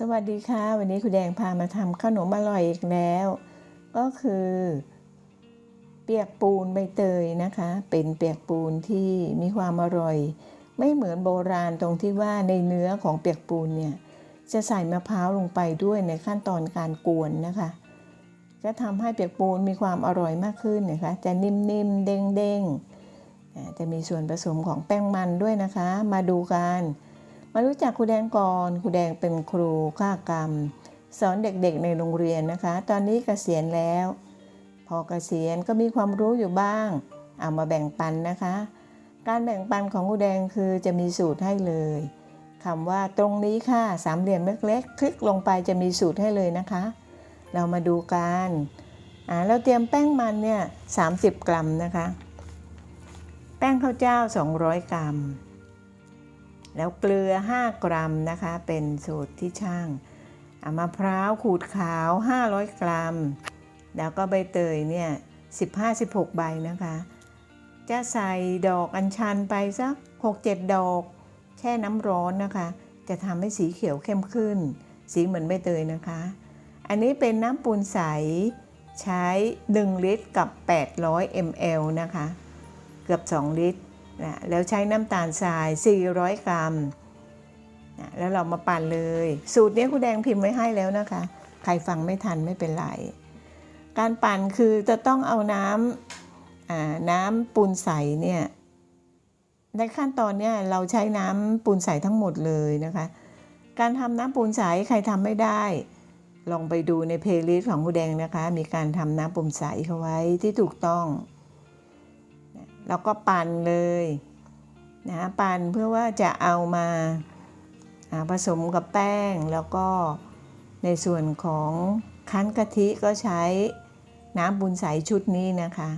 สวัสดีค่ะ วันนี้คุณแดงพามาทำขนมอร่อยอีกแล้ว ก็คือ เปียกปูนใบเตยนะคะ เป็นเปียกปูนที่มีความอร่อย ไม่เหมือนโบราณตรงที่ว่าในเนื้อของเปียกปูนเนี่ยจะใส่มะพร้าวลงไปด้วยในขั้นตอนการกวนนะคะ จะทำให้เปียกปูนมีความอร่อยมากขึ้นนะคะ จะนิ่มๆเด้งๆจะมีส่วนผสมของแป้งมันด้วยนะคะ มาดูกัน มารู้จักครูแดงก่อนครูแดงเป็นครูข้ากรรม สอนเด็กๆในโรงเรียนนะคะ ตอนนี้เกษียณแล้ว พอเกษียณก็มีความรู้อยู่บ้าง เอามาแบ่งปันนะคะ การแบ่งปันของครูแดงคือจะมีสูตรให้เลยคำว่าตรงนี้ค่ะสามเหลี่ยมเล็กๆคลิกลงไปจะมีสูตรให้เลยนะคะ เรามาดูกันอ่าเราเตรียมแป้งมันเนี่ย30 กรัมนะคะ แป้งข้าวเจ้า 200 กรัม แล้วเกลือ 5 กรัมนะคะ เป็นสูตรที่ช่างอะมะพร้าวขูดขาว 500 กรัม แล้วก็ใบเตยเนี่ย15-16 ใบนะคะ จะใส่ดอกอัญชันไปสัก 6-7 ดอกแช่น้ำร้อนนะคะ จะทำให้สีเขียวเข้มขึ้น สีเหมือนใบเตยนะคะ อันนี้เป็นน้ำปูนใสใช้ 1 ลิตรกับ 800 ml นะคะ เกือบ 2 ลิตร นะแล้วใช้น้ำตาลทราย 400 กรัมนะแล้วเรามาปั่นเลย สูตรนี้คุณแดงพิมพ์ไว้ให้แล้วนะคะ ใครฟังไม่ทันไม่เป็นไร การปั่นคือจะต้องเอาน้ำน้ำปูนใสเนี่ยในขั้นตอนเนี้ยเราใช้น้ำปูนใสทั้งหมดเลยนะคะ การทำน้ำปูนใสใครทำไม่ได้ ลองไปดูในเพลย์ลิสต์ของคุณแดงนะคะ มีการทำน้ำปูนใสเขาไว้ที่ถูกต้อง แล้วก็ปั่นเลยนะปั่นเพื่อว่าจะเอามาอ่าผสมกับแป้งแล้วก็ในส่วนของคั้นกะทิก็ใช้น้ำบุญใสชุดนี้นะคะ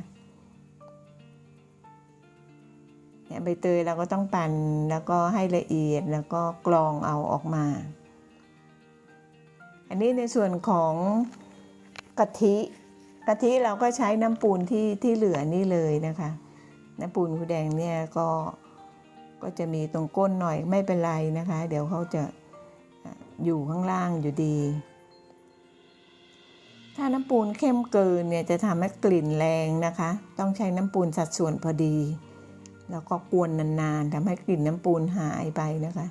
เนี่ยใบเตยเราก็ต้องปั่นแล้วก็ให้ละเอียดแล้วก็กรองเอาออกมา อันนี้ในส่วนของกะทิกะทิเราก็ใช้น้ำปูนที่ที่เหลือนี่เลยนะคะ น้ำปูนคูแดงเนี่ยก็ก็จะมีตรงก้นหน่อยไม่เป็นไรนะคะ เดี๋ยวเขาจะอะอยู่ข้างล่างอยู่ดี ถ้าน้ำปูนเข้มเกินเนี่ยจะทำให้กลิ่นแรงนะคะ ต้องใช้น้ำปูนสัดส่วนพอดี แล้วก็กวนนานๆทำให้กลิ่นน้ำปูนหายไปนะคะ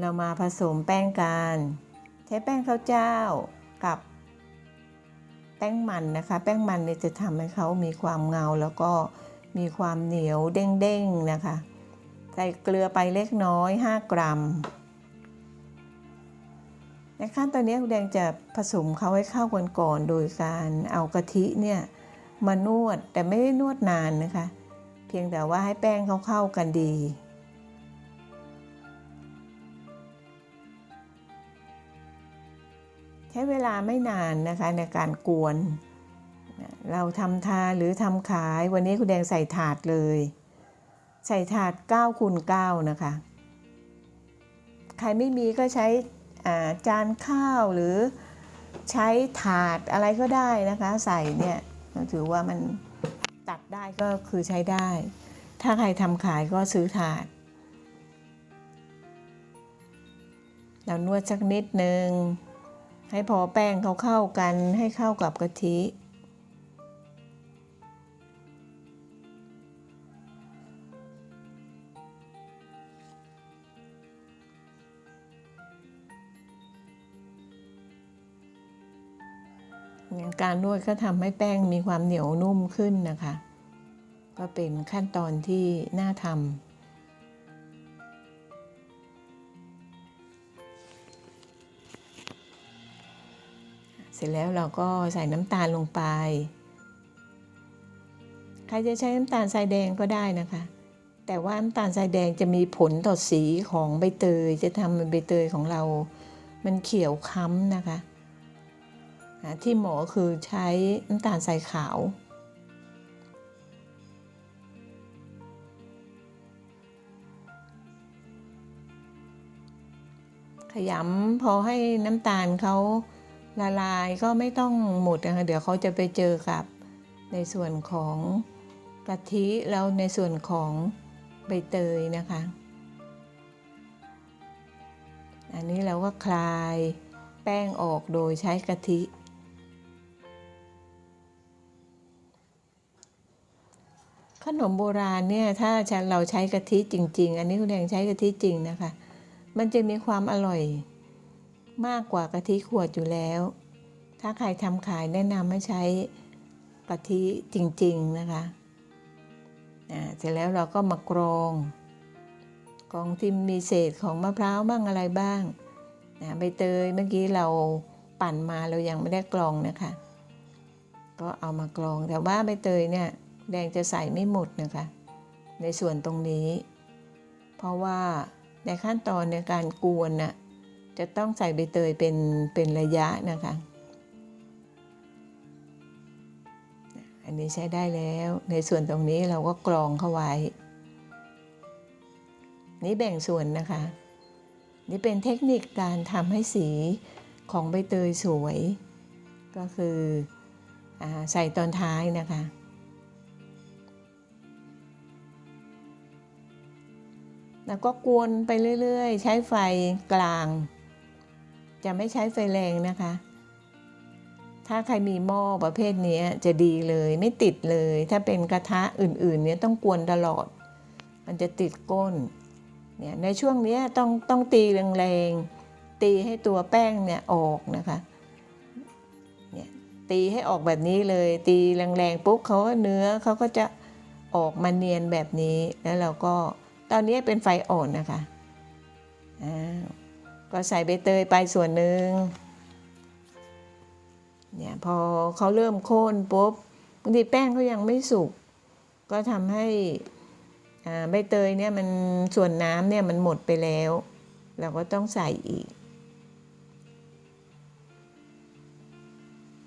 เรามาผสมแป้งกัน ใช้แป้งข้าวเจ้ากับแป้งมันนะคะ แป้งมันเนี่ยจะทำให้เขามีความเงาแล้วก็ มีความเหนียวเด้งๆนะคะ ใส่เกลือไปเล็กน้อย 5 กรัมในขั้นตอนนี้คุณแดงจะผสมเขาให้เข้ากันก่อน โดยการเอากะทิเนี่ยมานวดแต่ไม่ได้นวดนานนะคะ เพียงแต่ว่าให้แป้งเขาเข้ากันดี ใช้เวลาไม่นานนะคะในการกวน เราทำทานหรือทำขายวันนี้คุณแดงใส่ถาดเลย ใส่ถาด9คูณ9นะคะ ใครไม่มีก็ใช้จานข้าวหรือใช้ถาดอะไรก็ได้นะคะ ใส่เนี่ยถือว่ามันตัดได้ก็คือใช้ได้ ถ้าใครทำขายก็ซื้อถาด เรานวดสักนิดนึง ให้พอแป้งเขาเข้ากันให้เข้ากับกะทิ การนวดก็ทำให้แป้งมีความเหนียวนุ่มขึ้นนะคะ ก็เป็นขั้นตอนที่น่าทำเสร็จแล้วเราก็ใส่น้ำตาลลงไป ใครจะใช้น้ำตาลทรายแดงก็ได้นะคะ แต่ว่าน้ำตาลทรายแดงจะมีผลต่อสีของใบเตย จะทำให้ใบเตยของเรา มันเขียวค้ำนะคะ ที่หมอคือใช้น้ำตาลทรายขาว ขยำพอให้น้ำตาลเขาละลายก็ไม่ต้องหมดนะคะเดี๋ยวเขาจะไปเจอกับในส่วนของกะทิแล้วในส่วนของใบเตยนะคะ อันนี้เราก็คลายแป้งออกโดยใช้กะทิ ขนมโบราณเนี่ยถ้าเราใช้กะทิจริง ๆ อันนี้คุณแดงใช้กะทิจริงนะคะ มันจะมีความอร่อยมากกว่ากะทิขวดอยู่แล้ว ถ้าใครทำขายแนะนำให้ใช้กะทิจริง ๆนะคะอ่าเสร็จแล้วเราก็มากรองกรองที่มีเศษของมะพร้าวบ้างอะไรบ้างนะใบเตยเมื่อกี้เราปั่นมาเรายังไม่ได้กรองนะคะ ก็เอามากรองแต่ว่าใบเตยเนี่ย แดงจะใส่ไม่หมดนะคะ ในส่วนตรงนี้ เพราะว่าในขั้นตอนในการกวนน่ะจะต้องใส่ใบเตยเป็นเป็นระยะนะคะ อันนี้ใช้ได้แล้ว ในส่วนตรงนี้เราก็กรองเข้าไว้ นี่แบ่งส่วนนะคะ นี่เป็นเทคนิคการทำให้สีของใบเตยสวย ก็คืออใส่ตอนท้ายนะคะ แล้วก็กวนไปเรื่อยๆ ใช้ไฟกลาง จะไม่ใช้ไฟแรงนะคะ ถ้าใครมีหม้อประเภทนี้จะดีเลยไม่ติดเลย ถ้าเป็นกระทะอื่นๆ เนี่ยต้องกวนตลอด มันจะติดก้นเนี่ยในช่วงนี้ต้องต้องตีแรงๆ ตีให้ตัวแป้งเนี่ยออกนะคะเนี่ยตีให้ออกแบบนี้เลย ตีแรงๆปุ๊บเขาก็เนื้อเขาก็จะออกมาเนียนแบบนี้แล้วเราก็ ตอนนี้เป็นไฟอ่อนนะคะก็ใส่ใบเตยไปส่วนหนึ่งเนี่ยพอเขาเริ่มโค่นปุ๊บบางทีแป้งเขายังไม่สุก ก็ทำให้ใบเตยเนี่ยมันส่วนน้ำเนี่ยมันหมดไปแล้ว เราก็ต้องใส่อีก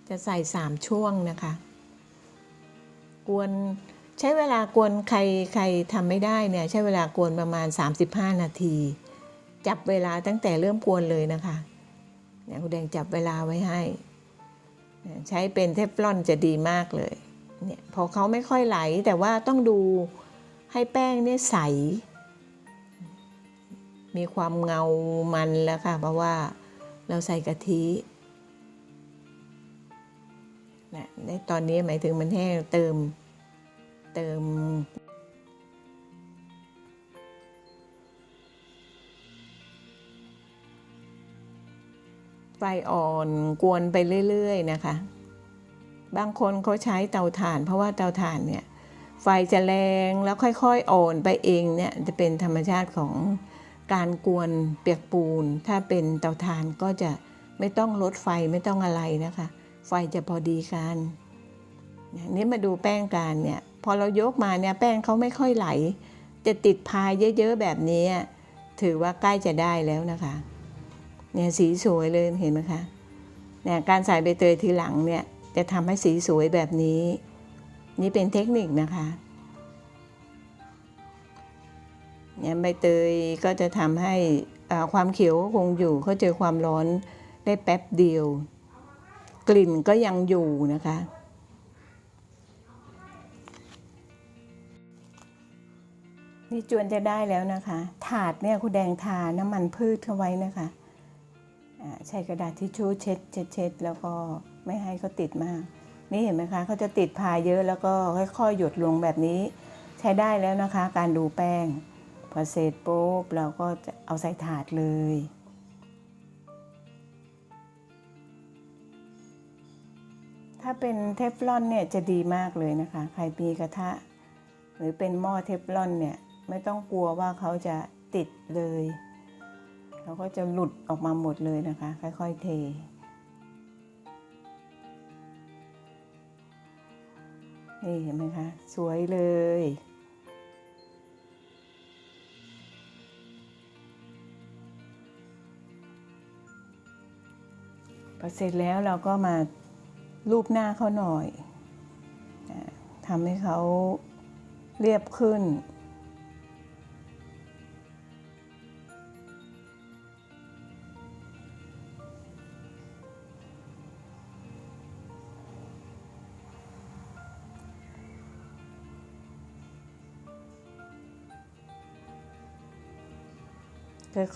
จะใส่สามช่วงนะคะ กวน ใช้เวลากวนใครใครทำไม่ได้เนี่ยใช้เวลากวนประมาณ 35 นาที จับเวลาตั้งแต่เริ่มกวนเลยนะคะเนี่ยคุณแดงจับเวลาไว้ให้ ใช้เป็นเทฟลอนจะดีมากเลยเนี่ยพอเขาไม่ค่อยไหลแต่ว่าต้องดูให้แป้งเนี่ยใส มีความเงามันแล้วค่ะเพราะว่าเราใส่กะทินะในตอนนี้หมายถึงมันแห้งเติม เติมไฟอ่อนกวนไปเรื่อยๆนะคะ บางคนเขาใช้เตาถ่าน เพราะว่าเตาถ่านเนี่ยไฟจะแรงแล้วค่อยๆอ่อนไปเองเนี่ยจะเป็นธรรมชาติของการกวนเปียกปูน ถ้าเป็นเตาถ่านก็จะไม่ต้องลดไฟไม่ต้องอะไรนะคะ ไฟจะพอดีกันนี่มาดูแป้งกันเนี่ย อเรายกมาเนี่ยแป้งเขาไม่ค่อยไหล จะติดพายเยอะๆแบบนี้ ถือว่าใกล้จะได้แล้วนะคะเนี่ยสีสวยเลยเห็นไหมคะเนี่ยการใส่ใบเตยทีหลังเนี่ยจะทำให้สีสวยแบบนี้ นี่เป็นเทคนิคนะคะเนี่ยใบเตยก็จะทำให้ความเขียวคงอยู่เขาเจอความร้อนได้แป๊บเดียว กลิ่นก็ยังอยู่นะคะ นี่จวนจะได้แล้วนะคะ ถาดเนี่ยคุณแดงทาน้ำมันพืชเข้าไว้นะคะใช้กระดาษทิชชู่เช็ดเช็ดเช็ดแล้วก็ไม่ให้เขาติดมาก นี่เห็นไหมคะเขาจะติดพายเยอะแล้วก็ค่อยๆหยดลงแบบนี้ ใช้ได้แล้วนะคะ การดูแป้ง พอเสร็จปุ๊บเราก็จะเอาใส่ถาดเลยถ้าเป็นเทฟลอนเนี่ยจะดีมากเลยนะคะ ใครมีกระทะ หรือเป็นหม้อเทฟลอนเนี่ย ไม่ต้องกลัวว่าเขาจะติดเลยเขาก็จะหลุดออกมาหมดเลยนะคะ ค่อย ๆ เท นี่เห็นไหมคะ สวยเลยพอเสร็จแล้วเราก็มารูปหน้าเขาหน่อยทำให้เขาเรียบขึ้น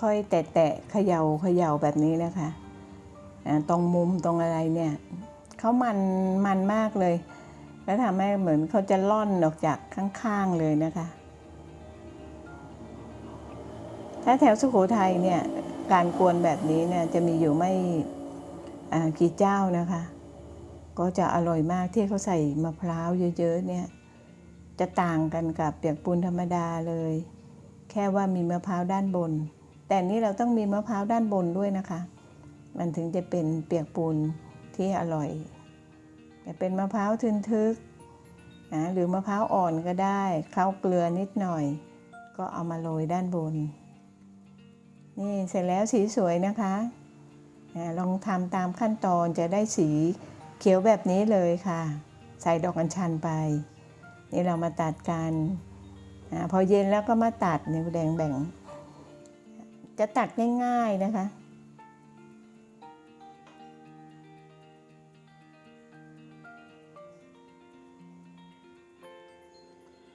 ค่อยๆ แตะๆเขย่าเขย่าแบบนี้นะคะตรงมุมตรงอะไรเนี่ยเขามันมันมากเลย แล้วทำให้เหมือนเขาจะล่อนออกจากข้างๆเลยนะคะ ถ้าแถวสุโขทัยเนี่ยการกวนแบบนี้เนี่ยจะมีอยู่ไม่กี่เจ้านะคะ ก็จะอร่อยมากที่เขาใส่มะพร้าวเยอะๆเนี่ยจะต่างกันกับเปียกปูนธรรมดาเลย แค่ว่ามีมะพร้าวด้านบน แต่นี่เราต้องมีมะพร้าวด้านบนด้วยนะคะ มันถึงจะเป็นเปียกปูนที่อร่อย แต่เป็นมะพร้าวทึนทึกนะหรือมะพร้าวอ่อนก็ได้เคล้าเกลือนิดหน่อย ก็เอามาโรยด้านบน นี่เสร็จแล้วสีสวยนะคะอ่าลองทำตามขั้นตอนจะได้สีเขียวแบบนี้เลยค่ะ ใส่ดอกอัญชันไป นี่เรามาตัดกันอาพอเย็นแล้วก็มาตัดนิ้วแดงแบ่ง จะตัดง่าย ๆ นะคะ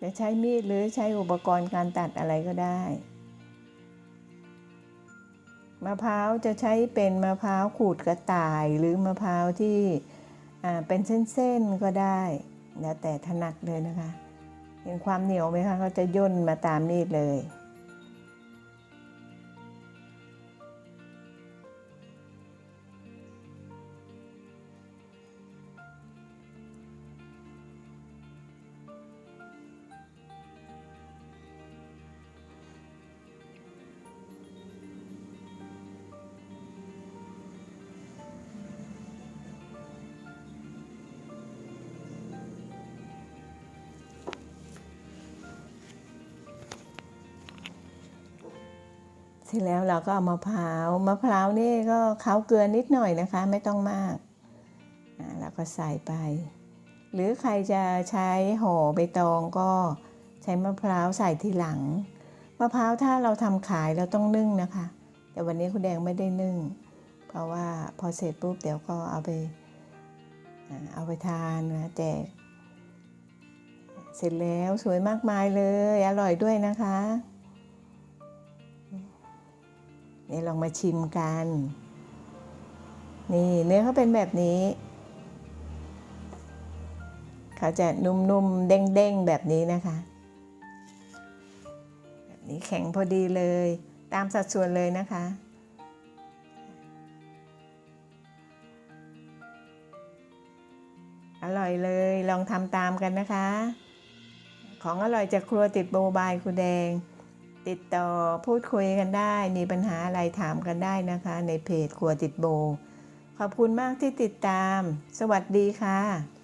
จะใช้มีดหรือใช้อุปกรณ์การตัดอะไรก็ได้ มะพร้าวจะใช้เป็นมะพร้าวขูดกระต่ายหรือมะพร้าวที่เป็นเส้นๆก็ได้ แล้วแต่ถนัดเลยนะคะ เห็นความเหนียวไหมคะเขาจะย่นมาตามมีดเลย เสร็จแล้วเราก็เอามะพร้าวมะพร้าวนี่ก็เค้าเกลือนิดหน่อยนะคะ ไม่ต้องมากอ่าก็ใส่ไป หรือใครจะใช้ห่อใบตองก็ใช้มะพร้าวใส่ทีหลังมะพร้าวถ้าเราทำขายเราต้องนึ่งนะคะ แต่วันนี้คุณแดงไม่ได้นึ่ง เพราะว่าพอเสร็จปุ๊บเดี๋ยวก็เอาไปเอาไปทานนะแจกเสร็จแล้วสวยมากมายเลย อร่อยด้วยนะคะ นี่ลองมาชิมกัน นี่เนื้อเขาเป็นแบบนี้เขาจะนุ่มๆ เด้งๆ แบบนี้นะคะ แบบนี้แข็งพอดีเลย ตามสัดส่วนเลยนะคะ อร่อยเลยลองทำตามกันนะคะ ของอร่อยจากครัวติดโบบายคุณแดง ติดต่อพูดคุยกันได้ มีปัญหาอะไรถามกันได้นะคะ ในเพจครัวติดโบ ขอบคุณมากที่ติดตาม สวัสดีค่ะ